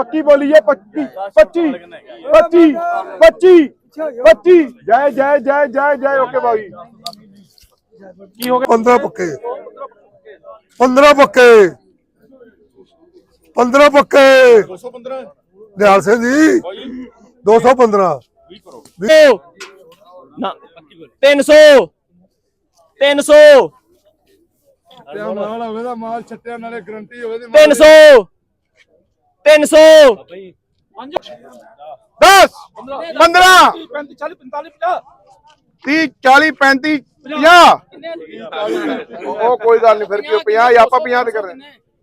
ਪੱਕੀ ਬੋਲੀ ਹੈ 25 25 25 25 25 ਜੈ ਜੈ ਜੈ ਜੈ ਜੈ ਓਕੇ ਬਾਈ। ਕੀ ਹੋ ਗਿਆ? 15 ਪੱਕੇ। 15 ਪੱਕੇ। 15 ਪੱਕੇ। 215 ਨਿਹਾਲ ਸਿੰਘ ਜੀ 215 ਨਾ 300 300 ਮਾਲ ਹੋਵੇ ਦਾ ਮਾਲ ਛੱਟਿਆ ਨਾਲੇ ਗਰੰਟੀ ਹੋਵੇ 300 300 10 15 30 40 35 50 ਉਹ ਕੋਈ ਗੱਲ ਨਹੀਂ ਫਿਰ ਕੀ 50 ਆਪਾਂ 50 ਤੇ ਕਰ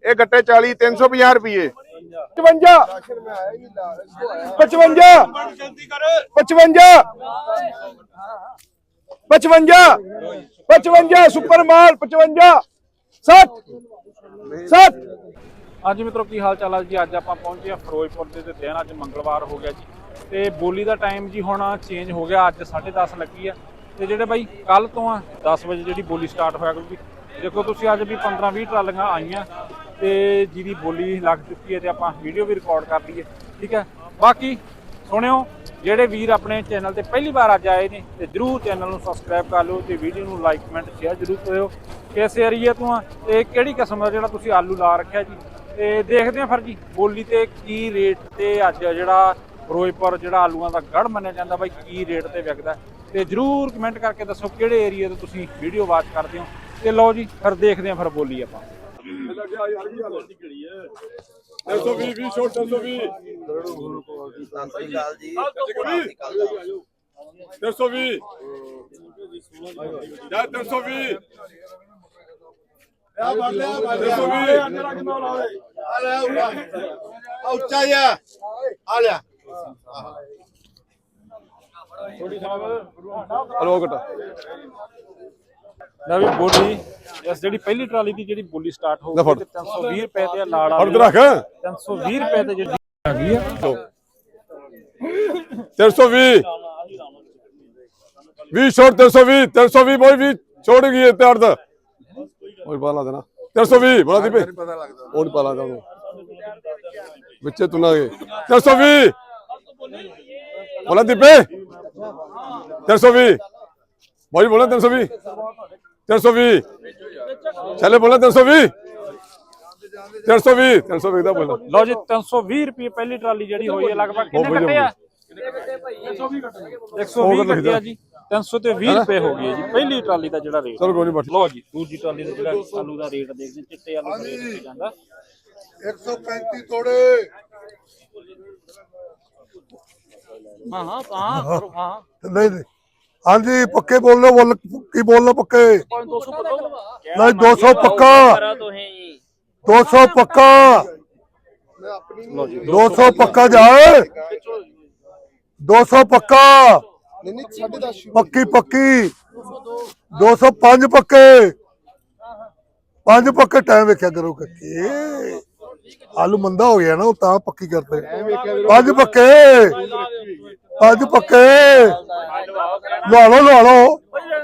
ਇਹ ਗੱਟੇ 40 350 ਰੁਪਏ 55 55 55 55 55 ਸੁਪਰ ਮਾਲ 55 60 60 ਅੱਜ ਮਿੱਤਰੋ ਕੀ ਹਾਲ ਚਾਲ ਹੈ ਜੀ? ਅੱਜ ਆਪਾਂ ਪਹੁੰਚੇ ਹਾਂ ਫਿਰੋਜ਼ਪੁਰ ਦੇ ਦਿਨ ਅੱਜ ਮੰਗਲਵਾਰ ਹੋ ਗਿਆ ਜੀ। ਤੇ ਬੋਲੀ ਦਾ ਟਾਈਮ ਜੀ ਹੁਣ ਚੇਂਜ ਹੋ ਗਿਆ, ਅੱਜ 10:30 ਲੱਗੀ ਆ। ਤੇ ਜਿਹੜੇ ਬਾਈ ਕੱਲ ਤੋਂ ਆ 10 ਵਜੇ ਜਿਹੜੀ ਬੋਲੀ ਸਟਾਰਟ ਹੋਇਆ ਕਿਉਂਕਿ ਦੇਖੋ ਤੁਸੀਂ ਅੱਜ ਵੀ 15-20 ਟਰਾਲੀਆਂ ਆਈਆਂ, ਤੇ ਜਿਹਦੀ ਬੋਲੀ ਲੱਗ ਚੁੱਕੀ ਹੈ ਤੇ ਆਪਾਂ ਵੀਡੀਓ ਵੀ ਰਿਕਾਰਡ ਕਰ ਲਈਏ, ਠੀਕ ਹੈ? ਬਾਕੀ ਸੁਣਿਓ, ਜਿਹੜੇ ਵੀਰ ਆਪਣੇ ਚੈਨਲ ਤੇ ਪਹਿਲੀ ਵਾਰ ਅੱਜ ਆਏ ਨੇ, ਤੇ ਜਰੂਰ ਚੈਨਲ ਨੂੰ ਸਬਸਕ੍ਰਾਈਬ ਕਰ ਲਿਓ ਤੇ ਵੀਡੀਓ ਨੂੰ ਲਾਈਕ ਕਮੈਂਟ ਸ਼ੇਅਰ ਜਰੂਰ ਕਰਿਓ। ਕਿਸ ਏਰੀਆ ਤੋਂ ਆ ਤੇ ਕਿਹੜੀ ਕਿਸਮ ਦਾ ਜਿਹੜਾ ਤੁਸੀਂ ਆਲੂ ਲਾ ਰੱਖਿਆ ਜੀ? ਤੇ ਦੇਖਦੇ ਹਾਂ ਫਿਰ ਜੀ, ਬੋਲੀ ਤੇ ਕੀ ਰੇਟ ਤੇ ਅੱਜ ਜਿਹੜਾ ਫਿਰੋਜ਼ਪੁਰ ਜਿਹੜਾ ਆਲੂਆਂ ਦਾ ਗੜ ਮੰਨਿਆ ਜਾਂਦਾ ਬਾਈ, ਕੀ ਰੇਟ ਤੇ ਵਿਕਦਾ ਤੇ ਜਰੂਰ ਕਮੈਂਟ ਕਰਕੇ ਦੱਸੋ ਕਿਹੜੇ ਏਰੀਆ ਤੋਂ ਤੁਸੀਂ ਵੀਡੀਓ ਵਾਚ ਕਰਦੇ ਹੋ। ਤੇ ਲਓ ਜੀ, ਫਿਰ ਦੇਖਦੇ ਹਾਂ ਫਿਰ ਬੋਲੀ ਆਪਾਂ। 320 20 ਛੋਟ 320 320 ਜਾ 320 ਆ ਬੜ ਲਿਆ ਬੜ ਲਿਆ ਆ ਲੈ ਆ ਉੱਚਾ ਜਾ ਆ। ਲਿਆ ਹਲੋ ਘਟਾ। ਲੈ ਵੀ ਬੋਲੀ ਇਸ ਜਿਹੜੀ ਪਹਿਲੀ ਟਰਾਲੀ ਦੀ ਜਿਹੜੀ ਬੋਲੀ ਸਟਾਰਟ ਹੋ ਗਈ ਤੇ 320 ਰੁਪਏ ਤੇ ਲਾੜ ਆ ਤੇ ਰੱਖ। 320 ਰੁਪਏ ਤੇ ਜਿਹੜੀ ਹੈਗੀ ਆ। 320 20 ਛੋਟ 320 320 ਬੋਈ ਵੀ ਛੋੜ ਗਈ ਹੈ ਤਿਆਰ ਦਾ ਓਏ ਬਾਲਾ ਦੇਣਾ 320 ਬੋਲਾ ਦੀਪੇ। ਉਹ ਨਹੀਂ ਪਾਲਾ ਦਾ ਵਿੱਚੇ ਤੁਨਾਗੇ 320 ਬੋਲਾ ਦੀਪੇ। 320 ਬੋਈ ਬੋਲਾ 320 320 ਚਲੇ ਬੋਲਾ 320 320 320 ਦਾ ਬੋਲਾ? ਲਓ ਜੀ 320 ਰੁਪਏ ਪਹਿਲੀ ਟਰਾਲੀ ਜਿਹੜੀ ਹੋਈ ਹੈ ਲਗਭਗ ਕਿੰਨੇ ਬਹੁਤ ਕੱਟੇ ਆ? ਵਧੀਆ 120 ਕੱਟੇ ਆ। ਜੀ। 300 ਤੇ 20 ਰੁਪਏ ਹੋ ਗਈ ਹੈ ਜੀ ਪਹਿਲੀ ਟਰਾਲੀ ਦਾ ਜਿਹੜਾ ਰੇਟ ਚਲੋ ਕੋਈ ਨਹੀਂ ਬੈਠ ਲਓ ਜੀ ਦੂਜੀ ਟਰਾਲੀ ਦਾ ਜਿਹੜਾ ਆਲੂ ਦਾ ਰੇਟ ਦੇਖਦੇ ਹਾਂ, ਚਿੱਟੇ ਆਲੂ ਦਾ ਰੇਟ ਕੀ ਜਾਂਦਾ। 135 ਤੋੜੇ। ਹਾਂ ਹਾਂ ਹਾਂ ਕਰੋ, ਹਾਂ ਨਹੀਂ ਨਹੀਂ। ਹਾਂਜੀ ਪੱਕੇ ਬੋਲ ਲਓ ਬੋਲ ਕੀ ਬੋਲ ਲਓ ਪੱਕੇ 200 ਪਤਾ ਨਹੀਂ 200 ਪੱਕਾ। ਕਰਾ ਤੋ ਹੈ ਜੀ 200 ਪੱਕਾ ਲਓ ਜੀ 200 ਪੱਕਾ। ਜਾਏ 200 ਪੱਕਾ ਪੱਕੀ। ਪੱਕੀ 205 ਪੱਕੇ। ਪੰਜ ਪੱਕੇ ਟਾਈਮ ਵੇਖਿਆ ਕਰੋ ਕੱਕੇ ਆਲੂ ਮੰਦਾ ਹੋ ਗਿਆ ਨਾ ਉਹ ਤਾਂ ਪੱਕੀ ਕਰਦੇ ਪੰਜ ਪੱਕੇ। ਪੰਜ ਪੱਕੇ। ਲਵਾ ਲਓ ਲਵਾ ਲਓ।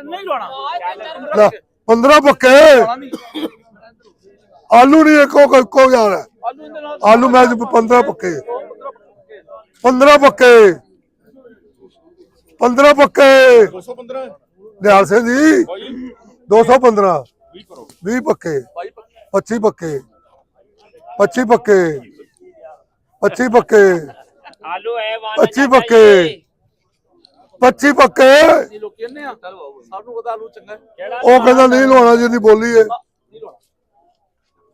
ਨਹੀਂ ਲਾਉਣਾ ਲੈ 15 ਪੱਕੇ। ਆਲੂ ਨਹੀਂ ਇੱਕੋ ਇੱਕੋ ਯਾਰ। ਆਲੂ ਮੈਂ 15 ਪੱਕੇ। 15 ਪੱਕੇ। 15 ਪੱਕੇ। 215 ਨਿਹਾਲ ਸਿੰਘ ਜੀ 215 20 ਪੱਕੇ। 25 ਪੱਕੇ। 25 ਪੱਕੇ। 25 ਪੱਕੇ। ਆਲੂ ਹੈ ਵਾਲਾ 25 ਪੱਕੇ। 25 ਪੱਕੇ। ਲੋਕ ਕਹਿੰਦੇ ਆ। ਸਾਨੂੰ ਪਤਾ ਆਲੂ ਚੰਗਾ ਉਹ ਕਹਿੰਦਾ ਨਹੀਂ ਲਵਾਉਣਾ ਜਿੰਨੀ ਬੋਲੀ ਹੈ।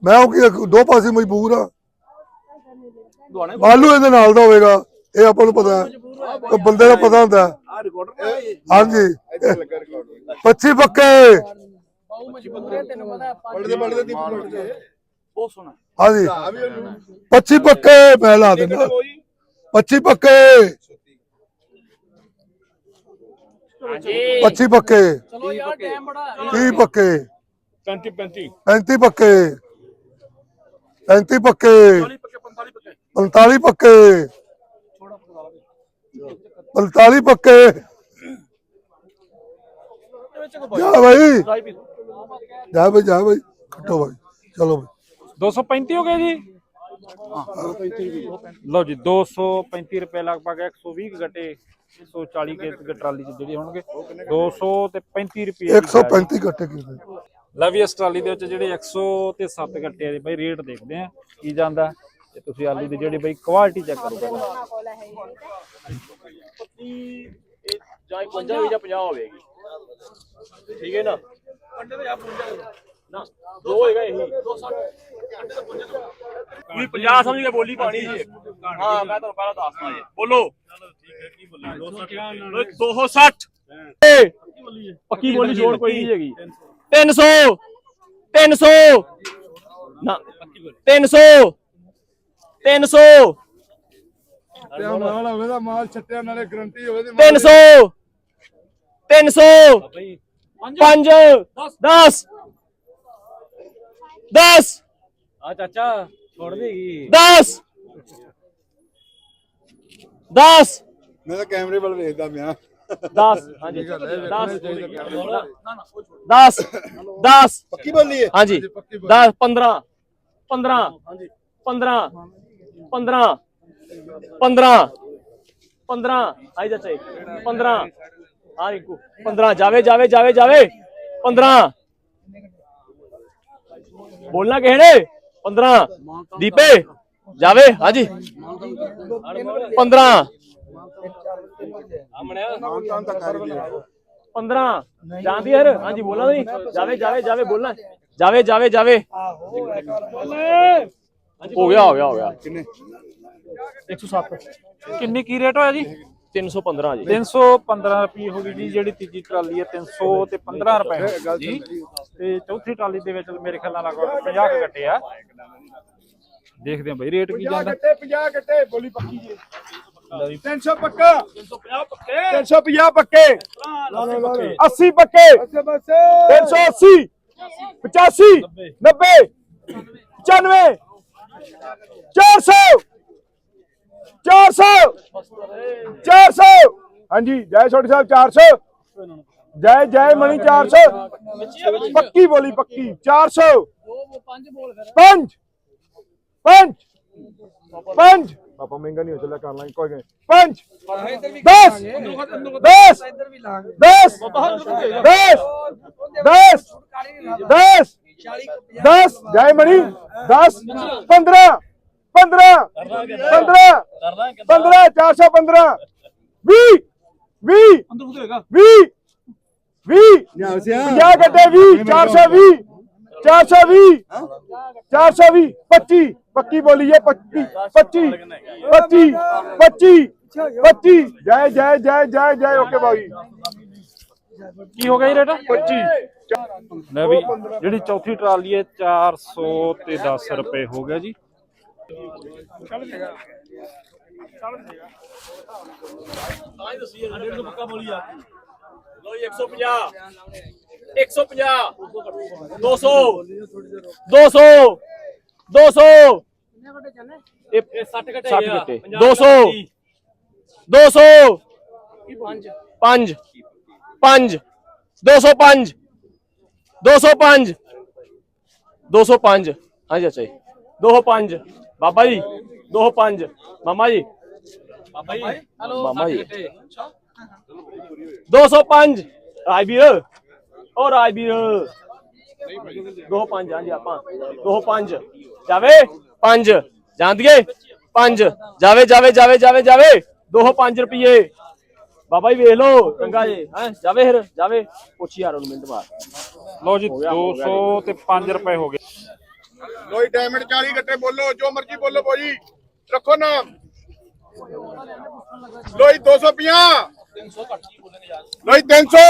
ਮੈਂ ਉਹ ਕੀ ਦੋ ਪਾਸੇ ਮਜਬੂਰ ਆ। ਆਲੂ ਇਹਦੇ ਨਾਲ ਦਾ ਹੋਵੇਗਾ। ਇਹ ਆਪਾਂ ਨੂੰ ਪਤਾ ਹੈ। ਉਹ ਬੰਦੇ ਦਾ ਪਤਾ ਹੁੰਦਾ। ਹੈ। ਆ ਰਿਕਾਰਡਰ ਹਾਂਜੀ। 25 ਪੱਕੇ। ਬਹੁਤ ਸੋਹਣਾ। ਹਾਂਜੀ। 25 ਪੱਕੇ ਮੈਂ ਲਾ ਦਿੰਦਾ। 25 ਪੱਕੇ। ਹਾਂਜੀ। 25 ਪੱਕੇ। ਚਲੋ ਯਾਰ ਟਾਈਮ ਬੜਾ 30 ਪੱਕੇ। 35 35 35 ਪੱਕੇ। 35 ਪੱਕੇ। 45 45 ਪੱਕੇ। 45 ਪੱਕੇ। 45 ਪੱਕੇ। ਜਾ ਭਾਈ ਜਾ ਭਾਈ ਜਾ ਭਾਈ ਖੱਟੋ ਭਾਈ ਚਲੋ ਭਾਈ 235 ਹੋ ਗਏ ਜੀ? ਲਓ ਜੀ 235 ਰੁਪਏ ਲਗਭਗ 120 ਕੁ ਗੱਟੇ 140 ਕੇ ਟਰਾਲੀ ਚ ਜਿਹੜੇ ਹੋਣਗੇ। 200 ਤੇ 35 ਰੁਪਏ 135 ਘੱਟੇ ਕੀਤੇ ਲੈ ਵੀ ਇਸ ਟਰਾਲੀ ਦੇ ਵਿੱਚ ਜਿਹੜੇ 100 ਤੇ 7 ਗੱਟੇ ਆ ਜੀ ਬਈ ਰੇਟ ਦੇਖਦੇ ਆ ਕੀ ਜਾਂਦਾ। ਤੇ ਤੁਸੀਂ ਆਲੂ ਦੀ ਜਿਹੜੀ ਬਈ ਕੁਆਲਿਟੀ ਚੈੱਕ ਕਰੋ ਪਹਿਲਾਂ। ਜਾਂ 50 ਹੋਵੇ ਜਾਂ 50 ਹੋਵੇਗੀ। ਠੀਕ ਹੈ ਨਾ? ਨਾ ਦੋ ਹੋਏਗਾ ਇਹੀ। ਤੁਸੀਂ 50 ਸਮਝ ਕੇ ਬੋਲੀ ਪਾਣੀ ਜੀ। ਹਾਂ ਮੈਂ ਤੁਹਾਨੂੰ ਪਹਿਲਾਂ ਦੱਸਦਾ ਜੀ। ਬੋਲੋ। ਚਲੋ ਠੀਕ ਹੈ ਕੀ ਬੋਲੀ 260 ਪੱਕੀ ਬੋਲੀ ਛੋੜ ਕੋਈ ਨਹੀਂ ਹੈਗੀ। 300 300 ਨਾ 300 300 ਮਾਲ ਹੋਵੇ ਦਾ ਮਾਲ ਛੱਟਿਆ ਨਾਲੇ ਗਰੰਟੀ ਹੋਵੇ ਤੇ 300 300 5 10 10 ਆ ਚਾਚਾ ਛੋੜ ਦੇਗੀ 10 10 ਮੈਂ ਤਾਂ ਕੈਮਰੇ ਵੱਲ ਵੇਖਦਾ ਪਿਆ। 10 ਹਾਂਜੀ। 10 10 10 ਪੱਕੀ ਬੋਲੀ ਹੈ ਹਾਂਜੀ। 10 15 15 15 15 15 15 ਆਈ ਜਾ ਚਾਹੀ। 15 ਹਾਂ ਰਿੰਕੂ 15 ਜਾਵੇ ਜਾਵੇ ਜਾਵੇ ਜਾਵੇ। 15 ਬੋਲਣਾ ਕਿਹੜੇ 15 ਦੀਪੇ, ਜਾਵੇ। ਹਾਂਜੀ। 15 15 ਜਾਂਦੀ ਯਾਰ ਹਾਂਜੀ, ਬੋਲਣਾ ਨਹੀਂ। ਜਾਵੇ ਜਾਵੇ ਜਾਵੇ, ਬੋਲਣਾ। ਜਾਵੇ ਜਾਵੇ ਜਾਵੇ। ਹੋ ਗਿਆ ਹੋ ਗਿਆ ਹੋ ਗਿਆ। ਕਿੰਨੇ? 107 ਕਿੰਨੀ ਕੀ ਰੇਟ ਹੋਇਆ ਜੀ? 315 ਜੀ। 315 ਰੁਪਏ ਹੋ ਗਈ ਜੀ ਜਿਹੜੀ ਤੀਜੀ ਟਰਾਲੀ ਹੈ 300 ਤੇ 15 ਰੁਪਏ। ਜੀ ਤੇ ਚੌਥੀ ਟਰਾਲੀ ਦੇ ਵਿੱਚ ਮੇਰੇ ਖਿਆਲ ਨਾਲ ਲਗਭਗ 50 ਕੁ ਗੱਟੇ ਆ। ਦੇਖਦੇ ਹਾਂ ਬਈ ਰੇਟ ਕੀ ਜਾਂਦਾ? 50 ਗੱਟੇ ਬੋਲੀ ਪੱਕੀ ਜੀ। 300 ਪੱਕਾ। 350 ਪੱਕੇ। 350 ਪੱਕੇ। 80 ਪੱਕੇ। 380 85 90 95 400 400 400 ਹਾਂਜੀ, ਜੈ ਛੋਟੀ ਸਾਹਿਬ 400 ਜੈ ਜੈ ਮਣੀ 400 ਪੱਕੀ ਬੋਲੀ, ਪੱਕੀ। 400 ਪੰਜ! ਪੰਜ! ਪੰਜ! ਪਾਪਾ, ਮਹਿੰਗਾ ਨਹੀਂ ਹੋ ਚੱਲਿਆ, ਕਰ ਲਾਂਗੇ, ਕੋਈ ਨਹੀਂ। ਪੰਜ! 10 10 10 10 10 10 ਜੈ ਮਣੀ 10 15 15 15 15 415 20 20 20 20 50 ਗੱਡੇ 20 420 420 420 25 ਪੱਕੀ ਬੋਲੀ ਹੈ 25 25 25 25 25 ਜੈ ਜੈ ਜੈ ਜੈ ਜੈ ਓਕੇ ਬਾਈ ਕੀ ਹੋ ਗਿਆ ਜੀ ਰੇਟ? 25 ਲੈ ਵੀ ਜਿਹੜੀ ਚੌਥੀ ਟਰਾਲੀ ਹੈ 400 ਤੇ 10 ਰੁਪਏ ਹੋ ਗਿਆ ਜੀ। ਤਾਂ ਹੀ ਦੱਸੀ ਹੈ 150 ਪੱਕਾ ਬੋਲੀ ਆ। ਲੋ 150 150 200 200 200 ਇਹ 60 ਘਟੇ 60 ਘਟੇ। 200 200 5 5 205 205 205 ਹਾਂਜੀ ਅੱਛਾ ਜੀ 205 ਬਾਬਾ ਜੀ 205 ਮਾਮਾ ਜੀ ਬਾਬਾ ਜੀ ਹੈਲੋ ਮਾਮਾ ਜੀ 205 ਰਾਜਵੀਰ ਉਹ ਰਾਜਵੀਰ 25 ਹਾਂਜੀ ਆਪਾਂ 25 ਜਾਵੇ 5 ਜਾਂਦੀਏ 5 ਜਾਵੇ ਜਾਵੇ ਜਾਵੇ ਜਾਵੇ ਜਾਵੇ 25 ਰੁਪਏ ਬਾਬਾ ਜੀ ਵੇਖ ਲਓ ਚੰਗਾ ਜੀ। ਹੈ ਜਾਵੇ ਫਿਰ ਜਾਵੇ। ਪੁੱਛੀ ਯਾਰ ਉਹਨੂੰ ਮਿੰਟ ਮਾਰ ਲਓ ਜੀ 200 ਤੇ 5 ਰੁਪਏ ਹੋ ਗਏ। ਲੋਈ ਡਾਇਮੰਡ 40 ਗੱਟੇ ਬੋਲੋ ਜੋ ਮਰਜ਼ੀ ਬੋਲੋ ਬੋਜੀ ਰੱਖੋ ਨਾਮ। ਲੋਈ 250 ਲੋਈ 300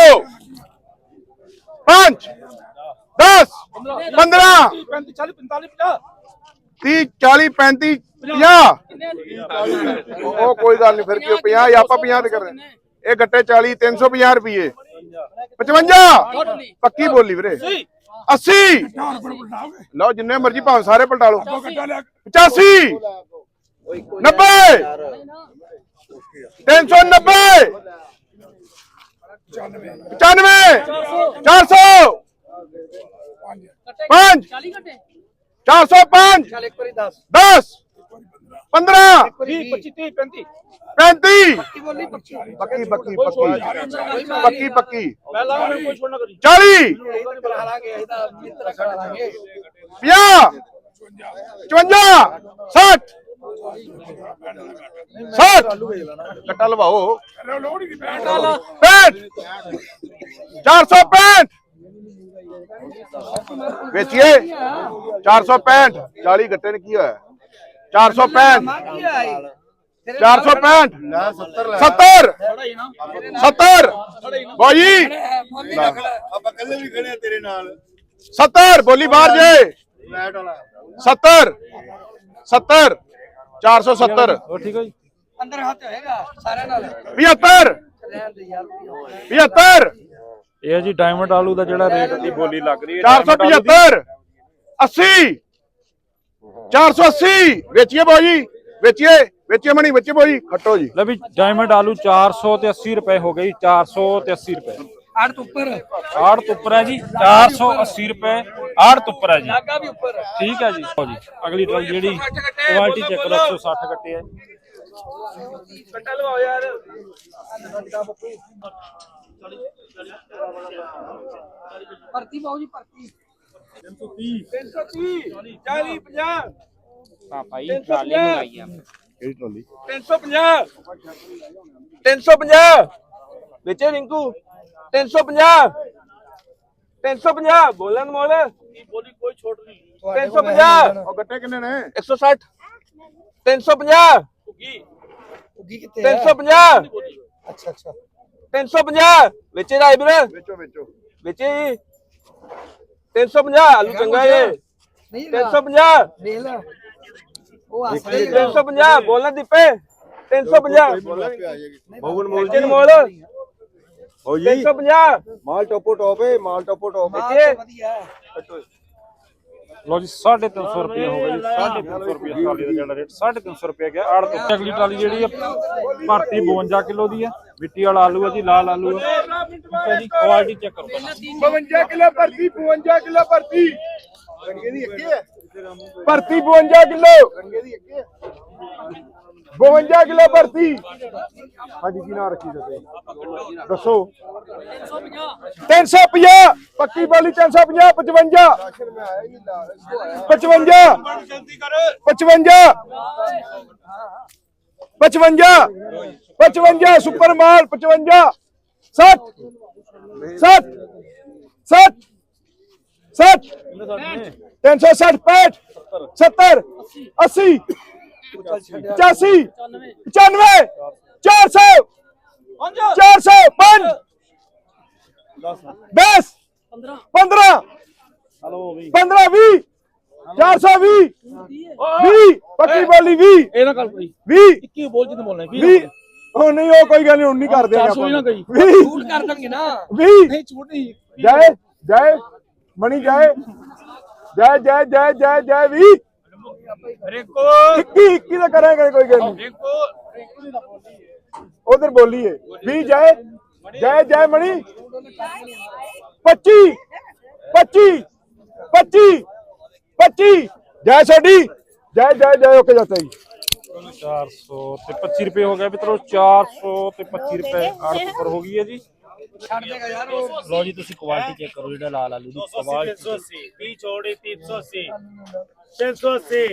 5 10 15 30 40 35 50 ਉਹ ਕੋਈ ਗੱਲ ਨਹੀਂ ਫਿਰ ਕਿਉਂ 50 ਆਪਾਂ 50 ਤੇ ਕਰ ਰਹੇ ਹਾਂ। ਇਹ ਗੱਟੇ 40 350 ਰੁਪਏ 55 ਪੱਕੀ ਬੋਲੀ ਵੀਰੇ। 80 ਲਓ ਜਿੰਨੇ ਮਰਜ਼ੀ ਭਾਵੇਂ ਸਾਰੇ ਪਲਟਾ ਲਓ। 85 90 390 95 400 5 405 10 30 25 30 35 ਬੋਲੀ ਪੱਕੀ ਪੱਕੀ ਪੱਕੀ ਪੱਕੀ ਪੱਕੀ ਪੱਕੀ ਪਹਿਲਾਂ ਮੈਨੂੰ ਕੋਈ ਛੋੜਨਾ ਕਰੀ 40 ਬਣਾ ਲਾਂਗੇ ਇਹਦਾ ਮਿੱਤਰ ਖੜਾ ਲਾਂਗੇ 50 55 60 60 ਕੱਟਾ ਲਵਾਓ 65 465 ਵੇਚੀਏ 465 40 ਗੱਟੇ ਨੇ ਕੀ ਹੋਇਆ 465 ਕੀ ਆਈ 465 70 70 ਬੋਲੀ ਮੰਮੀ ਦਾ ਖੜਾ ਆਪਾਂ ਕੱਲੇ ਵੀ ਖੜੇ ਆ ਤੇਰੇ ਨਾਲ 70 ਬੋਲੀ ਬਾਹਰ ਜੇ। ਲੈਟ ਵਾਲਾ 70 70 470 ਹੋਰ ਠੀਕ ਹੋ ਜੀ ਅੰਦਰ ਹੱਥ ਹੋਏਗਾ ਸਾਰਿਆਂ ਨਾਲ 75 ਰਹਿਣ ਦੇ ਯਾਰ 75 ਇਹ ਹੈ ਜੀ ਡਾਇਮੰਡ ਆਲੂ ਦਾ ਜਿਹੜਾ ਰੇਟ ਦੀ ਬੋਲੀ ਲੱਗ ਰਹੀ ਹੈ diamond ਆਲੂ ਦੀ। 475 80 480 ਵੇਚੀਏ ਬਾਜੀ। ਵੇਚੀਏ। ਵੇਚੀਏ ਮਣੀ। ਵੇਚੀਏ ਬਾਜੀ। ਖੱਟੋ ਜੀ। ਲੈ ਵੀ ਡਾਇਮੰਡ ਆਲੂ 400 ਤੇ 80 ਰੁਪਏ ਹੋ ਗਈ 400 ਤੇ 80 ਰੁਪਏ। ਅੱਠ ਤੋਂ ਉੱਪਰ। ਆੜ ਉੱਪਰ ਹੈ ਜੀ। 480 ਰੁਪਏ ਆੜ ਉੱਪਰ ਹੈ ਜੀ। ਨਾਗਾ ਵੀ ਉੱਪਰ। ਠੀਕ ਹੈ ਜੀ। ਲਓ ਜੀ। ਅਗਲੀ ਟਰਾਲੀ ਜਿਹੜੀ ਕੁਆਲਿਟੀ ਚੈੱਕ ਕਰੋ 160 ਕੱਟੇ ਹੈ। ਕੱਟਾ ਲਵਾਓ ਯਾਰ। ਭਰਤੀ ਪਾਓ ਜੀ ਭਰਤੀ। 330 40 50 ਪਾਪਾ ਜੀ ਟਰਾਲੀ ਮੰਗਾਈ ਆ ਕਿਹੜੀ ਟਰਾਲੀ 350 350 ਵਿੱਚ ਰਿੰਕੂ 350 350 ਬੋਲਣ ਮੋਲ ਬੋਲੀ ਕੋਈ ਛੋਟ ਨਹੀਂ 350 ਉਹ ਗੱਟੇ ਕਿੰਨੇ ਨੇ 160 350 ਕੀ ਉਗੀ ਕਿੱਥੇ 350 ਅੱਛਾ ਅੱਛਾ 350 ਵਿੱਚ ਦਾ ਇਬਰ ਵੇਚੋ ਵੇਚੋ ਵਿੱਚ 350 ਆਲੂ ਚੰਗਾ ਇਹ 350 ਵੇਲ ਉਹ ਹੱਸ 350 ਬੋਲਣ ਦੀਪੇ 350 ਮੋਗਨ ਮੋਲ ਜਿਨ ਮੋਲ ਹੋ 350 ਮਾਲ ਟੋਪੋ ਟੋਪ ਹੈ ਮਾਲ ਟੋਪੋ ਟੋਪ ਵਧੀਆ। ਲਓ ਜੀ 350 ਰੁਪਏ ਹੋ ਗਏ ਜੀ 350 ਰੁਪਏ ਟਰਾਲੀ ਦਾ ਜਿਹੜਾ ਰੇਟ 350 ਰੁਪਏ ਗਿਆ ਆੜ ਤੋਂ ਅਗਲੀ ਟਰਾਲੀ ਜਿਹੜੀ ਹੈ ਭਰਤੀ 52 ਕਿਲੋ ਦੀ ਹੈ ਮਿੱਟੀ ਵਾਲਾ ਆਲੂ ਹੈ ਜੀ ਲਾਲ ਆਲੂ ਹੈ ਜੀ ਕੁਆਲਿਟੀ ਚੈੱਕ ਕਰੋ। 52 ਕਿਲੋ ਭਰਤੀ 52 ਕਿਲੋ ਭਰਤੀ। ਰੰਗੇ ਦੀ ਅੱਗੇ ਹੈ ਭਰਤੀ 52 ਕਿਲੋ। ਰੰਗੇ ਦੀ ਅੱਗੇ 52 ਕਿਲੋ ਭਰਤੀ। ਹਾਂਜੀ, ਕੀ ਨਾਮ ਰੱਖੀ ਤੁਸੀਂ? ਦੱਸੋ। 350 ਪੱਕੀ ਬੋਲੀ 350 55 55 55 55 55 ਸੁਪਰ ਮਾਲ 55 60 60 60 60 360 65 70 80 85 95 400 400 5 10 15 15 20 420 20 ਪੱਕੀ ਬੋਲੀ 20 ਇਹ ਨਾ ਗੱਲ ਕੋਈ। 20 21 ਬੋਲ ਜਿੰਦ ਬੋਲਣਾ 20 ਉਹ ਨਹੀਂ ਉਹ ਕੋਈ ਗੱਲ ਨਹੀਂ ਹੁਣ ਨਹੀਂ ਕਰਦੇ 400 ਹੀ ਨਾ ਕਹੀ। 20 ਝੂਠ ਕਰ ਦੇਣਗੇ ਨਾ। 20 ਨਹੀਂ ਛੂਟ ਨਹੀਂ। ਜੈ ਜੈ ਮਣੀ ਜੈ ਜੈ ਜੈ ਜੈ ਜੈ ਜੈ ਵੀ ਰੇਕੋ! 21 21 ਦਾ ਕਰਾਂਗੇ ਕੋਈ ਗੱਲ ਨਹੀਂ? ਰੇਕੋ! ਉਧਰ ਬੋਲੀਏ। ਵੀ ਜੈ ਜੈ ਜੈ ਮਣੀ। 25 25 25 25 ਜੈ ਛੋਡੀ ਜੈ ਜੈ ਜੈ ਓਕੇ ਜਾਤਾ ਜੀ। 400 ਤੇ 25 ਰੁਪਏ ਹੋ ਗਿਆ ਮਿੱਤਰੋ 400 ਤੇ 25 ਰੁਪਏ ਆੜ ਉੱਪਰ ਹੋ ਗਈ ਹੈ ਜੀ। ਛੱਡ ਦੇਗਾ ਯਾਰ ਲਓ ਜੀ ਤੁਸੀਂ ਕੁਆਲਿਟੀ ਚੈੱਕ ਕਰੋ ਜਿਹੜਾ ਲਾਲ ਆਲੂ ਦੀ ਕੁਆਲਿਟੀ 380 30 छोड़े 380 380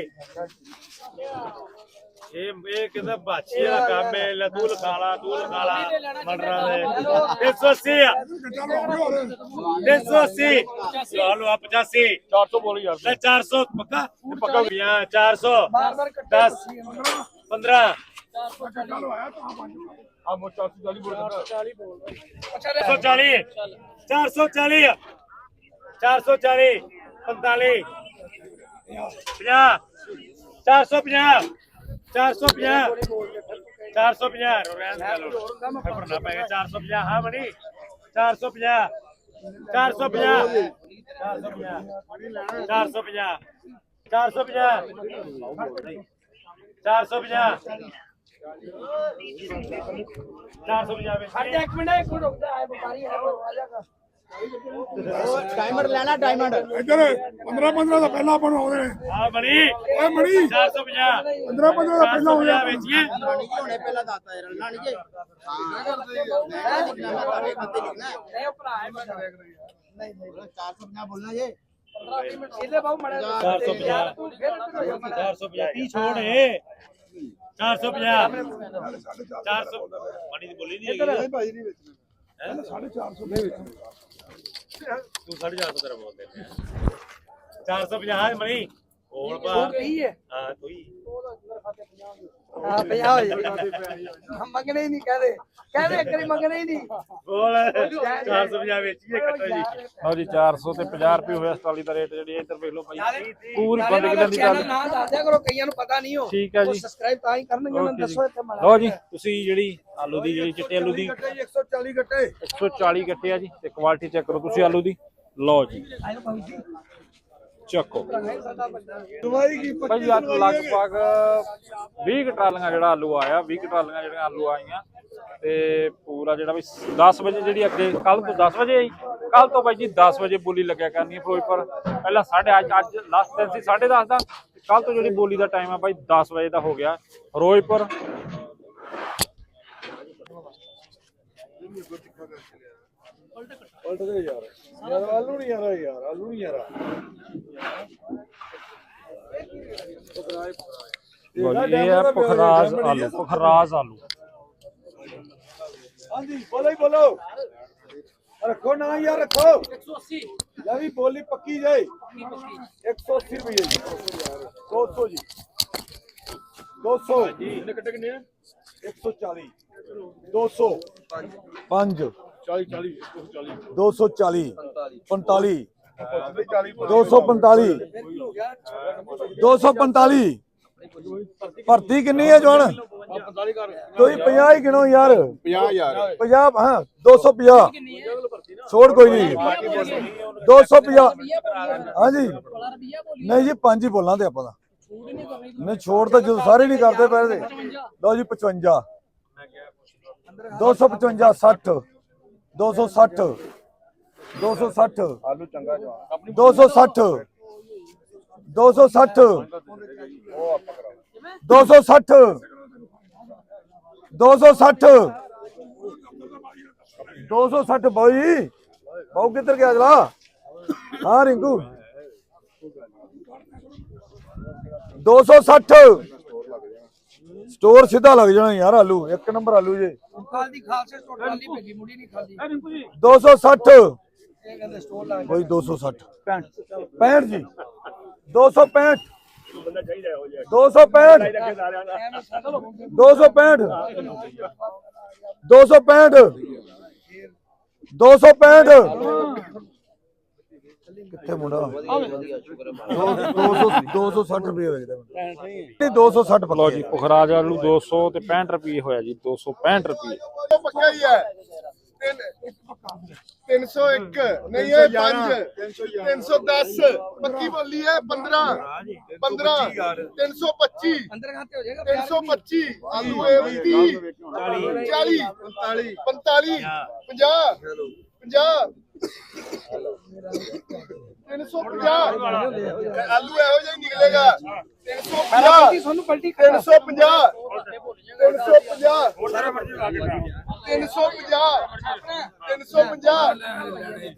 ਇਹ ਇਹ ਕਿਦਾ ਬਾਚੀ ਦਾ ਕੰਮ ਹੈ ਲੈ ਤੂੰ ਖਾਲਾ ਤੂੰ ਖਾਲਾ ਮਟਰਾਂ ਦੇ 380 380 ਚਲੋ ਆ 85 400 ਬੋਲ ਯਾਰ ਲੈ 400 ਪੱਕਾ ਪੱਕਾ 400 ਬਾਰ ਬਾਰ 10 15 440 440 440 45 50 450 450 450 ਰੋਰੈਂਸ ਚਲੋ ਭਰਨਾ ਪਏਗਾ 450 ਹਾਂ ਬਣੀ 450 450 450 450 450 450 450 ਛੱਡ ਦੇ ਇੱਕ ਮਿੰਟ ਇੱਕ ਮਿੰਟ ਰੁਕ ਜਾ ਹੈ ਵਪਾਰੀ ਹੈ ਆ ਜਾਗਾ ਡਾਇਮੰਡ ਲੈਣਾ ਡਾਇਮੰਡ ਇੱਧਰ 15 15 ਦਾ ਪਹਿਲਾਂ ਆਪਾਂ ਨੂੰ ਆਉਂਦੇ ਨੇ। ਆ ਬਣੀ। ਓਏ ਮਣੀ 450 15 15 ਦਾ ਪਹਿਲਾਂ ਹੋ ਗਿਆ ਵੇਚੀਏ ਰਾਣੀ ਜੀ ਹੁਣੇ ਪਹਿਲਾਂ ਦੱਸਤਾ ਯਾਰ ਰਾਣੀ ਜੀ। ਹਾਂ ਮੈਂ ਲਿਖਣਾ ਮੈਂ ਤੁਹਾਡੇ ਖਾਤੇ ਲਿਖਣਾ। ਹੈ ਇਹ ਭਰਾ ਹੈ ਮੇਰਾ ਨਹੀਂ ਨਹੀਂ 450 ਬੋਲਣਾ ਜੇ। ਇਹਦੇ ਬਾਬੂ ਮੜਾ 450 450 30 ਛੋੜ ਏ। 450 400 ਮਣੀ ਦੀ ਬੋਲੀ ਨਹੀਂ ਹੈਗੀ। ਭਾਈ ਨਹੀਂ ਵੇਚਣਾ। ਤੂੰ 450 ਤੇਰਾ ਬੋਲਦੇ 450 ਮਣੀ ਹੋਰ ਪਾ ਕੀ ਹੈ? ਹਾਂ ਤੂੰ ਹੀ ਹਾਂ 50 ਹੋ ਜਾਏਗਾ ਹਮ ਮੰਗਣੇ ਹੀ ਨਹੀਂ ਕਹਦੇ। ਕਹਦੇ ਇੱਕ ਵਾਰੀ ਮੰਗਣੇ ਹੀ ਨਹੀਂ। ਬੋਲ। 450 ਵੇਚੀਏ ਕੱਟੋ ਜੀ। ਲਓ ਜੀ 400 ਤੇ 50 ਰੁਪਏ ਹੋਇਆ 47 ਦਾ ਰੇਟ ਜਿਹੜੀ ਇੱਧਰ ਵੇਖ ਲਓ ਭਾਈ। ਪੂਰੀ ਨਾਲੇ ਬੰਦ ਨਾਲ ਕਿਦਾਂ ਦੀ ਚੈਨਲ ਗੱਲ। ਨਾ ਦੱਸ ਦਿਆ ਕਰੋ ਕਈਆਂ ਨੂੰ ਪਤਾ ਨਹੀਂ ਹੋ ਠੀਕ ਹੈ ਜੀ। ਸਬਸਕ੍ਰਾਈਬ ਤਾਂ ਹੀ ਕਰਨਗੇ ਉਹਨਾਂ ਨੂੰ ਓਕੇ ਜੀ। ਦੱਸੋ ਇੱਥੇ ਮਾੜਾ ਲਓ ਜੀ ਤੁਸੀਂ ਜਿਹੜੀ ਆਲੂ ਦੀ ਜਿਹੜੀ ਚਿੱਟੇ ਆਲੂ ਦੀ 140 ਗੱਟੇ 140 ਗੱਟੇ ਆ ਜੀ ਤੇ ਕੁਆਲਿਟੀ ਚੈੱਕ ਕਰੋ ਤੁਸੀਂ ਆਲੂ ਦੀ। ਲਓ ਜੀ। ਆਇਓ ਬਾਬੂ ਜੀ। ਚੱਕੋ। ਦਵਾਈ ਕੀ ਭਾਈ ਅੱਜ ਲਗਭਗ 20 ਕੁ ਟਰਾਲੀਆਂ ਜਿਹੜਾ ਆਲੂ ਆਇਆ 20 ਕੁ ਟਰਾਲੀਆਂ ਜਿਹੜੀਆਂ ਆਲੂ ਆਈਆਂ। ਤੇ ਪੂਰਾ ਜਿਹੜਾ ਵੀ 10 ਵਜੇ ਜਿਹੜੀ ਅੱਗੇ ਕੱਲ ਤੋਂ 10 ਵਜੇ ਆਈ। ਕੱਲ ਤੋਂ ਬਾਈ ਜੀ 10 ਵਜੇ ਬੋਲੀ ਲੱਗਿਆ ਕਰਨੀ ਹੈ ਫਿਰੋਜ਼ਪੁਰ। ਪਹਿਲਾਂ ਸਾਢੇ ਅੱਜ ਅੱਜ ਲਾਸਟ ਦਿਨ ਸੀ 10:30 ਦਾ। ਕੱਲ ਤੋਂ ਜਿਹੜੀ ਬੋਲੀ ਦਾ ਟਾਈਮ ਆ ਬਾਈ 10 ਵਜੇ ਦਾ ਹੋ ਗਿਆ। ਫਿਰੋਜ਼ਪੁਰ। ਪਲਟ ਗਏ ਯਾਰ। ਯਾਰ ਆਲੂ ਨਹੀਂ ਯਾਰ ਯਾਰ ਆਲੂ ਨਹੀਂ ਯਾਰ ਲਓ ਜੀ ਇਹ ਹੈ ਪੁਖਰਾਜ ਆਲੂ ਪੁਖਰਾਜ ਆਲੂ ਹਾਂਜੀ ਬੋਲੋ ਹੀ ਬੋਲੋ ਰੱਖੋ ਨਾ ਯਾਰ ਰੱਖੋ 180 ਲੈ ਵੀ ਬੋਲੀ ਪੱਕੀ ਜਾਏ 180 ਰੁਪਏ ਜੀ 200 ਜੀ 200 ਜੀ ਕਿੰਨੇ ਕੱਟੇ ਕਿੰਨੇ ਆ 140 200 5 40 40 240 45 245 245 ਭਰਤੀ ਕਿੰਨੀ ਹੈ ਜਵਾਨ? ਤੁਸੀਂ 50 ਹੀ ਗਿਣੋ ਯਾਰ। 50000 50 ਹਾਂ 250 ਛੋੜ ਕੋਈ ਨਹੀਂ। 250 ਹਾਂਜੀ ਨਹੀਂ ਜੀ ਪੰਜ ਹੀ ਬੋਲਾਂ ਤੇ ਆਪਾਂ ਦਾ ਨਹੀਂ ਛੋੜ ਤਾਂ ਜਦੋਂ ਸਾਰੇ ਨਹੀਂ ਕਰਦੇ ਪਏ ਤੇ ਲਓ ਜੀ 55 255 60 260 260 ਆਲੂ ਚੰਗਾ ਜਵਾਬ। 260 260 260 260 260 ਬਾਊ ਜੀ ਬਾਊ ਕਿੱਧਰ ਗਿਆ ਅਗਲਾ? ਹਾਂ ਰਿੰਕੂ। 260 ਸਟੋਰ ਸਿੱਧਾ ਲੱਗ ਜਾਣਾ ਯਾਰ ਆਲੂ ਇੱਕ ਨੰਬਰ ਆਲੂ ਜੇ। ਖਾਲ ਦੀ ਖਾਲਸੇ ਸਟੋਰ ਖਾਲੀ ਭੇਜੀ ਮੁੜੀ ਨਹੀਂ ਖਾਲੀ। 260 ਇਹ ਕਹਿੰਦੇ ਸਟੋਰ ਲਾ ਬਈ 260 65 ਜੀ। 265 265 265 265 265 ਕਿੱਥੇ ਮੁੰਡਾ? 200 260 ਰੁਪਏ ਵੇਚਦਾ ਤੇ 260 ਲਓ ਜੀ ਪੁਖਰਾਜ ਆਲੂ 200 ਤੇ 65 ਰੁਪਏ ਹੋਇਆ ਜੀ 265 ਰੁਪਏ। ਪੱਕਾ ਹੀ ਹੈ। 301 ਨਹੀਂ ਇਹ 5 310 ਪੱਕੀ ਬੋਲੀ ਹੈ 15 15 325 ਅੰਦਰ ਖਾਤੇ ਹੋ ਜਾਏਗਾ 325 ਆਲੂ ਇਹ 30 40 45 45 50 50 350 ਆਲੂ ਇਹੋ ਜਿਹਾ ਹੀ ਨਿਕਲੇਗਾ 350 ਤੁਹਾਨੂੰ ਪਲਟੀ 350 350 350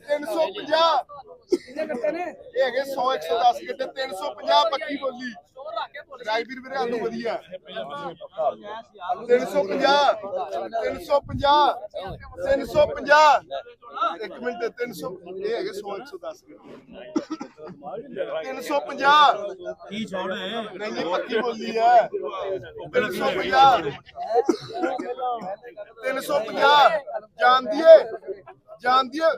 350 ਕਿੰਨੇ ਕੱਟੇ ਨੇ ਇਹ ਹੈਗੇ 100 110 ਕਿਤੇ 350 ਪੱਕੀ ਬੋਲੀ ਰਾਜਵੀਰ ਵੀਰੇ ਆਲੂ ਵਧੀਆ 350 350 350 ਇੱਕ ਮਿੰਟ 300 ਇਹ ਹੈਗੇ 100 110 350 ਕੀ ਛੋੜ ਏ ਨਹੀਂ ਨਹੀਂ ਪੱਕੀ ਬੋਲੀ ਹੈ। 350 350 ਜਾਣਦੀ ਏ ਜਾਣਦੀ ਏ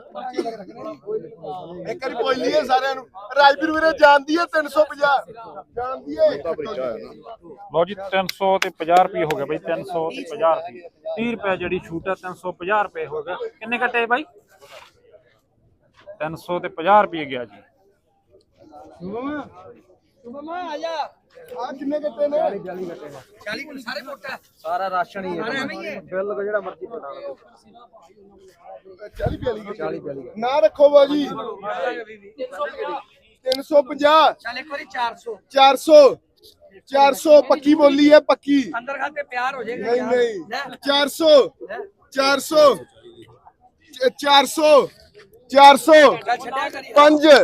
ਇੱਕ ਵਾਰੀ ਪੁੱਛ ਲਈਏ ਸਾਰਿਆਂ ਨੂੰ। ਰਾਜਵੀਰ ਵੀਰੇ ਜਾਣਦੀ ਏ 350 ਜਾਣਦੀ ਏ ਲਓ ਜੀ 300 ਤੇ 50 ਰੁਪਏ ਹੋ ਗਏ ਬਾਈ 300 ਤੇ 50 ਰੁਪਏ। 30 ਰੁਪਏ ਜਿਹੜੀ ਛੂਟ ਹੈ 350 ਰੁਪਏ ਹੋ ਗਿਆ ਕਿੰਨੇ ਕੱਟੇ ਬਾਈ? 300 ਤੇ 50 ਰੁਪਏ ਗਿਆ ਜੀ। ਸੁਮਾ ਆ ਜਾ। ਆ ਕਿੰਨੇ ਗੱਟੇ ਨੇ? 40 ਕਿਲੋ ਸਾਰੇ ਮੋਟਾ ਸਾਰਾ ਰਾਸ਼ਨ ਹੀ ਹੈ। ਬਿੱਲ ਕੋ ਜਿਹੜਾ ਮਰਜ਼ੀ ਬਣਾ ਲਓ। 40 42 40 ਨਾ ਰੱਖੋ ਬਾਜੀ। 350 ਚੱਲ ਇੱਕ ਵਾਰੀ 400 400 400 ਪੱਕੀ ਬੋਲੀ ਹੈ ਪੱਕੀ। ਅੰਦਰ ਖਾਤੇ ਪਿਆਰ ਹੋ ਜਾਏਗਾ ਨਹੀਂ ਨਹੀਂ। 400 400 400 400 ਚੱਲ ਛੱਡਿਆ ਕਰੀ 5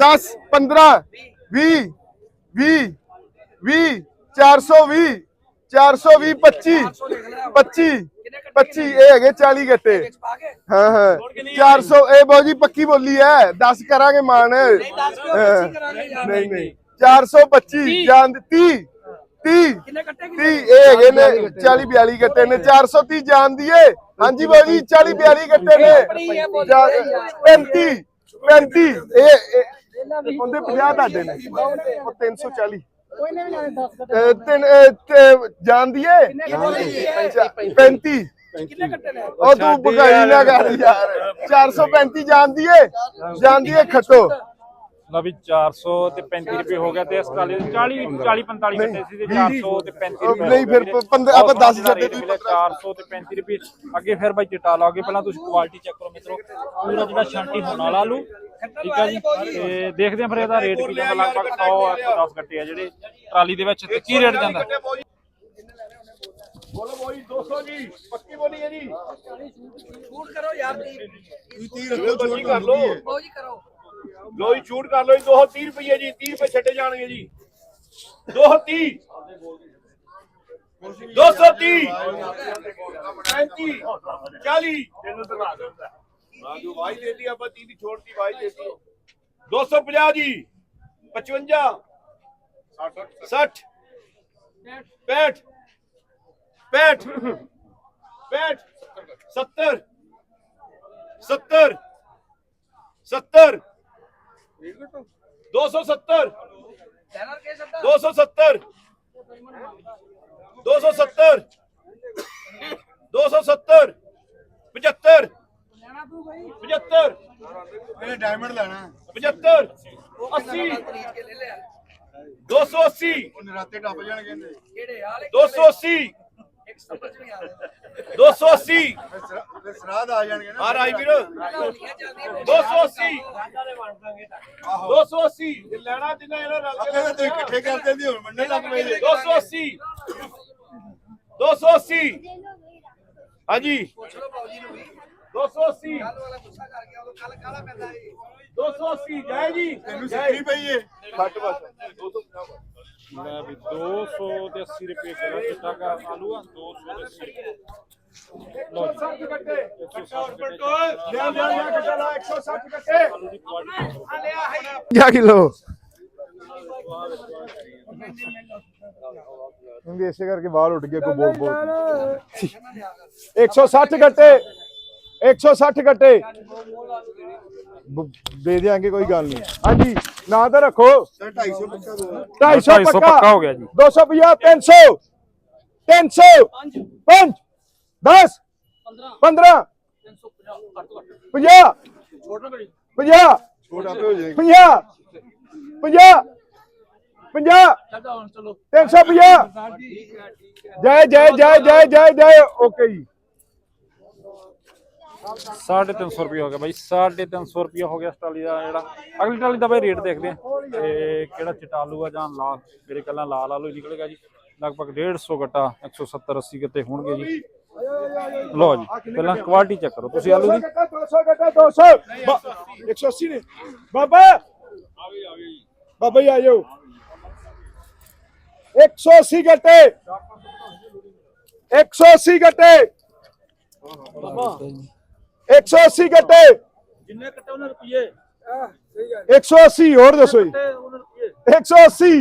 10 15 20 20 20 420 420 25 25 25 ਇਹ ਹੈਗੇ 40 ਗੱਟੇ ਹਾਂ ਹਾਂ। 400 ਇਹ ਬਾਊ ਜੀ ਪੱਕੀ ਬੋਲੀ ਹੈ। 10 ਕਰਾਂਗੇ ਮਾਨ। ਨਹੀਂ ਨਹੀਂ 425 ਜਾਨ 30 30 ਕਿੰਨੇ ਕੱਟੇ 30 ਇਹ ਹੈਗੇ ਨੇ 40 42 ਗੱਟੇ ਨੇ। 430 ਜਾਨ ਦੀਏ। ਹਾਂਜੀ ਬਾਊ ਜੀ 40 42 ਗੱਟੇ ਨੇ। ਜਾ- 35 35 ਇਹ ਇਹ- ਉਹਦੇ 50 ਤੁਹਾਡੇ ਨੇ। ਉਹ 340 ਅਹ, ਤਿੰਨ ਅਹ, ਤੇ ਜਾਨ ਦੀਏ? 35 ਕਿੰਨੇ ਕੱਟੇ ਨੇ? ਉਹ ਤੂੰ ਬਗਾਈ ਨਾ ਕਰ ਯਾਰ। 435 ਜਾਨ ਦੀਏ। ਜਾਨ ਦੀਏ ਖੱਟੋ। ਲਓ ਵੀ 400 ਤੇ 35 ਰੁਪਏ ਹੋ ਗਿਆ ਤੇ ਇਸ ਟਰਾਲੀ ਦੇ 40 40 45 ਘੰਟੇ ਸੀ ਤੇ 400 ਤੇ 35 ਰੁਪਏ ਨਹੀਂ, ਫਿਰ ਆਪਾਂ ਦਸ ਛੱਡੇ ਦੀ 400 ਤੇ 35 ਰੁਪਏ। ਅੱਗੇ ਫਿਰ ਬਾਈ ਚਿੱਟਾ ਲਾਓਗੇ ਪਹਿਲਾਂ ਤੁਸੀਂ ਕੁਆਲਿਟੀ ਚੈੱਕ ਕਰੋ ਮਿੱਤਰੋ। ਪੂਰਾ ਜਿਹੜਾ ਸ਼ਾਂਤੀ ਹੋਣ ਵਾਲਾ ਆਲੂ ਠੀਕ ਹੈ ਜੀ? ਤੇ ਦੇਖਦੇ ਹਾਂ ਫਿਰ ਇਹਦਾ ਰੇਟ ਕੀ ਜਾਂਦਾ। ਲਗਭਗ 100 110 ਗੱਟੇ ਆ ਜਿਹੜੇ ਟਰਾਲੀ ਦੇ ਵਿੱਚ। ਤੇ ਕੀ ਰੇਟ ਜਾਂਦਾ? ਬੋਲੋ ਬੋਈ 200 ਜੀ ਪੱਕੀ ਬੋਲੀ ਹੈ ਜੀ। ਸ਼ੂਟ ਕਰੋ ਯਾਰ। ਦੀ 30 ਰੱਖੋ ਛੋਟੀ ਕਰ। ਲੋ ਉਹ ਜੀ ਕਰੋ। ਲੋ ਜੀ ਛੂਟ ਕਰ ਲੋ ਜੀ 230 ਰੁਪਏ ਜੀ 30 ਰੁਪਏ ਛੱਡੇ ਜਾਣਗੇ ਜੀ। 230 230 35 40 ਰਾਜੂ ਭਾਈ ਦੇਤੀ, ਆਪਾਂ 30 ਦੀ ਛੋੜ ਦੀ ਭਾਈ ਦੇਤੀ। 250 ਜੀ। 55 60 65 65 65 70 70 70 270 ਚੈਨਲ ਕੇ ਸੱਦਾ 270 270 270 75 75 ਇਹ ਡਾਇਮੰਡ ਲੈਣਾ 75 80 ਖਰੀਦ ਕੇ ਲੈ ਲਿਆ 280 ਉਹ ਨਰਾਤੇ ਟੱਪ ਜਾਣਗੇ ਇਹਦੇ। ਕਿਹੜੇ ਹਾਲ 280 ਇੱਕ ਸਮਝ ਨਹੀਂ ਆ ਰਿਹਾ 280 ਫਿਰ ਸਰਾ- ਫਿਰ ਸਰਾਧ ਆ ਜਾਣਗੇ ਨਾ। ਆ ਰਾਈ ਵੀਰ ਹੋਲੀਆਂ ਚੱਲਦੀਆਂ 280 280 ਇਹ ਲੈਣਾ ਜਿੰਨਾ ਇਹਨਾਂ ਰਲ ਤਾਂ ਤੁਸੀਂ ਇਕੱਠੇ ਕਰ ਦਿੰਦੇ ਹੁਣ ਮੰਨਣ ਲੱਗ ਪਏ ਜੇ। 280 280 ਹਾਂਜੀ ਚਲੋ ਬਾਊਜੀ ਨੂੰ ਵੀ 280 ਕੱਲ ਵਾਲਾ ਗੁੱਸਾ ਕਰ ਗਿਆ ਉਹ ਕੱਲ ਕਾਲਾ ਪੈਂਦਾ ਏ 280 ਜੈ ਜੀ ਤੈਨੂੰ ਸਿੱਖੀ ਪਈ ਏ ਘੱਟ ਬਸ 250 ਲੈ ਵੀ 200 ਤੇ 80 ਰੁਪਏ ਕਿਲੋ ਚਿੱਟਾ ਕਾ ਆਲੂ ਆ 200 ਤੇ 80 ਲਓ ਜੀ 160 ਗੱਟੇ 160 ਗੱਟੇ ਲਿਆ ਲਿਆ ਲਿਆ ਗੱਟਾ ਲਾ 160 ਗੱਟੇ 160 ਗੱਟੇ 160 ਗੱਟੇ ਬ- ਦੇ ਦਿਆਂਗੇ ਕੋਈ ਗੱਲ ਨਹੀਂ ਹਾਂਜੀ ਨਾ ਤਾਂ ਰੱਖੋ ਸਰ 250 ਪੱਕਾ ਦੋ 250 250 ਪੱਕਾ ਹੋ ਗਿਆ ਜੀ 250 300 300 5 10 15 50 50 ਛੋਟ ਆਪੇ ਹੋ ਜਾਏਗੀ 50 50 50 350 ਜੈ ਜੈ ਜੈ ਜੈ ਜੈ ਜੈ ਓਕੇ ਜੀ 350 ਰੁਪਏ ਹੋ ਗਿਆ ਬਾਈ 350 ਰੁਪਏ ਹੋ ਗਿਆ ਟਰਾਲੀ ਦਾ ਜਿਹੜਾ। ਅਗਲੀ ਟਰਾਲੀ ਦਾ ਬਾਈ ਰੇਟ ਦੇਖਦੇ ਆ ਤੇ ਕਿਹੜਾ ਚਿੱਟਾ ਆਲੂ ਆ ਜਾਂ ਲਾਲ ਮੇਰੇ ਕੱਲਾ ਲਾਲ ਆਲੂ ਨਿਕਲੇਗਾ ਜੀ। ਲਗਭਗ 150 ਗੱਟਾ 170 80 ਗੱਤੇ ਹੋਣਗੇ ਜੀ। ਲਓ ਜੀ ਪਹਿਲਾਂ ਕੁਆਲਿਟੀ ਚੈੱਕ ਕਰੋ। ਤੁਸੀਂ ਆਲੂ ਦੀ 200 ਗੱਟਾ 200 180 ਨੇ ਬਾਬਾ! ਬਾਬਾ ਜੀ ਆ ਜਾਓ। 180 ਗੱਟੇ 180 ਗੱਟੇ 180 ਗੱਟੇ ਜਿੰਨੇ ਕੱਟੇ ਉਹਨਾਂ ਰੁਪਏ 180 ਹੋਰ ਦੱਸੋ ਜੀ 180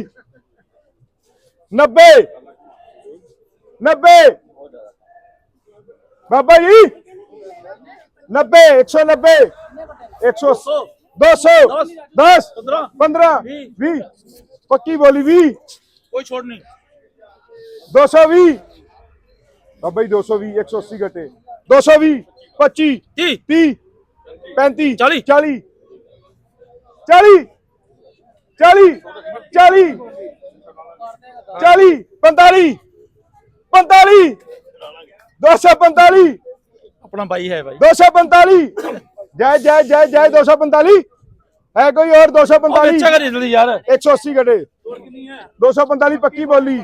90 90 ਬਾਬਾ ਜੀ 90 190 100 200 10 15 20 ਪੱਕੀ ਬੋਲੀ 20 ਕੋਈ ਛੋੜ ਨਹੀਂ 220 ਬਾਬਾ ਜੀ 220 180 ਘਟੇ 220 25 30 30 35 40 40 40 40 40 40 45 45 245 ਆਪਣਾ ਬਾਈ ਹੈ ਬਾਈ 245 ਜੈ ਜੈ ਜੈ ਜੈ 245 ਹੈ ਕੋਈ ਹੋਰ 245 ਅੱਛਾ ਕਰੀ ਜਲਦੀ ਯਾਰ 180 ਘਟੇ 245 ਪੱਕੀ ਬੋਲੀ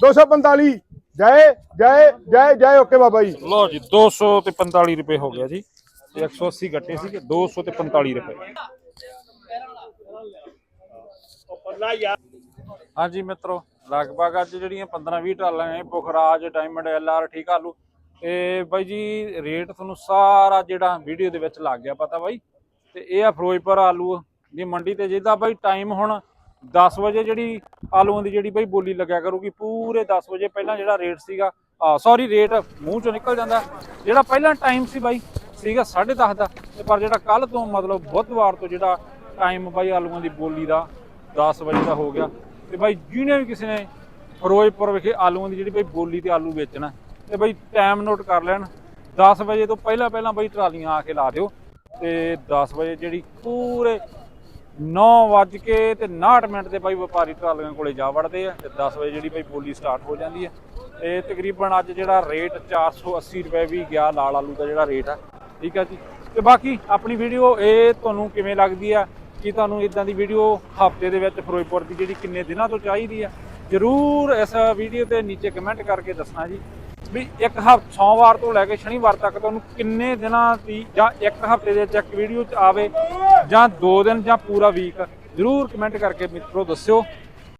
245 ਜੈ ਜੈ ਜੈ ਜੈ ਓਕੇ ਬਾਬਾ ਜੀ। ਲਓ ਜੀ 200 ਤੇ 45 ਰੁਪਏ ਹੋ ਗਿਆ ਜੀ। 180 ਗੱਟੇ ਸੀ 200 ਤੇ 45 ਰੁਪਏ। ਹਾਂਜੀ ਮਿੱਤਰੋ, ਲਗਭਗ ਅੱਜ ਜਿਹੜੀਆਂ 15 20 ਟਾਲਾਂ ਨੇ, ਪੁਖਰਾਜ ਡਾਇਮੰਡ ਐਲਆਰ ਠੀਕ ਆਲੂ। ਤੇ ਬਾਈ ਜੀ ਰੇਟ ਤੁਹਾਨੂੰ ਸਾਰਾ ਜਿਹੜਾ ਵੀਡੀਓ ਦੇ ਵਿੱਚ ਲੱਗ ਗਿਆ ਪਤਾ ਬਾਈ। ਤੇ ਇਹ ਆ ਫਿਰੋਜ਼ਪੁਰ ਆਲੂ। ਦੀ ਮੰਡੀ ਤੇ ਜਿਹਦਾ ਬਾਈ ਟਾਈਮ ਹੁਣ 10 ਵਜੇ ਜਿਹੜੀ ਆਲੂਆਂ ਦੀ ਜਿਹੜੀ ਬਈ ਬੋਲੀ ਲੱਗਿਆ ਕਰੂਗੀ, ਪੂਰੇ 10 ਵਜੇ ਪਹਿਲਾਂ ਜਿਹੜਾ ਰੇਟ ਸੀਗਾ ਸੌਰੀ ਰੇਟ ਮੂੰਹ ਚੋਂ ਨਿਕਲ ਜਾਂਦਾ, ਜਿਹੜਾ ਪਹਿਲਾਂ ਟਾਈਮ ਸੀ ਬਾਈ, ਸੀਗਾ 10:30 ਦਾ। ਤੇ ਪਰ ਜਿਹੜਾ ਕੱਲ ਤੋਂ ਮਤਲਬ ਬੁੱਧਵਾਰ ਤੋਂ ਜਿਹੜਾ ਟਾਈਮ ਬਾਈ ਆਲੂਆਂ ਦੀ ਬੋਲੀ ਦਾ 10 ਵਜੇ ਦਾ ਹੋ ਗਿਆ, ਤੇ ਬਾਈ ਜਿਹਨੇ ਵੀ ਕਿਸੇ ਨੇ ਫਿਰੋਜ਼ਪੁਰ ਵਿਖੇ ਆਲੂਆਂ ਦੀ ਜਿਹੜੀ ਬਾਈ ਬੋਲੀ ਤੇ ਆਲੂ ਵੇਚਣਾ, ਤੇ ਬਾਈ ਟਾਈਮ ਨੋਟ ਕਰ ਲੈਣ 10 ਵਜੇ ਤੋਂ ਪਹਿਲਾਂ ਪਹਿਲਾਂ ਬਾਈ ਟਰਾਲੀਆਂ ਆ ਕੇ ਲਾ ਦਿਓ, ਤੇ 10 ਵਜੇ ਜਿਹੜੀ ਪੂਰੇ 9 ਵੱਜ ਕੇ ਤੇ 59 ਮਿੰਟ 'ਤੇ ਭਾਈ ਵਪਾਰੀ ਟਰਾਲੀਆਂ ਕੋਲੇ ਜਾ ਵੜਦੇ ਆ ਤੇ 10 ਵਜੇ ਜਿਹੜੀ ਭਾਈ ਬੋਲੀ ਸਟਾਰਟ ਹੋ ਜਾਂਦੀ ਹੈ ਤੇ ਤਕਰੀਬਨ ਅੱਜ ਜਿਹੜਾ ਰੇਟ 480 ਰੁਪਏ ਵੀ ਗਿਆ ਲਾਲ ਆਲੂ ਦਾ ਜਿਹੜਾ ਰੇਟ ਆ ਠੀਕ ਆ ਜੀ ਤੇ ਬਾਕੀ ਆਪਣੀ ਵੀਡੀਓ ਇਹ ਤੁਹਾਨੂੰ ਕਿਵੇਂ ਲੱਗਦੀ ਆ ਕੀ ਤੁਹਾਨੂੰ ਇਦਾਂ ਦੀ ਵੀਡੀਓ ਹਫ਼ਤੇ ਦੇ ਵਿੱਚ ਫਿਰੋਜ਼ਪੁਰ ਦੀ ਜਿਹੜੀ ਕਿੰਨੇ ਦਿਨਾਂ ਤੋਂ ਚਾਹੀਦੀ ਆ ਜਰੂਰ ਇਸ ਵੀਡੀਓ ਤੇ ਨੀਚੇ ਕਮੈਂਟ ਕਰਕੇ ਦੱਸਣਾ ਜੀ ਵੀ ਇੱਕ ਹਫ਼, ਸੋਮਵਾਰ ਤੋਂ ਲੈ ਕੇ ਸ਼ਨੀਵਾਰ ਤੱਕ ਤੁਹਾਨੂੰ ਕਿੰਨੇ ਦਿਨਾਂ ਦੀ ਜਾਂ ਇੱਕ ਹਫ਼ਤੇ ਦੇ ਵਿੱਚ ਇੱਕ ਵੀਡੀਓ ਚ ਆਵੇ ਜਾਂ 2 ਦਿਨ ਜਾਂ ਪੂਰਾ ਵੀਕ ਜਰੂਰ ਕਮੈਂਟ ਕਰਕੇ ਮਿੱਤਰੋ ਦੱਸਿਓ।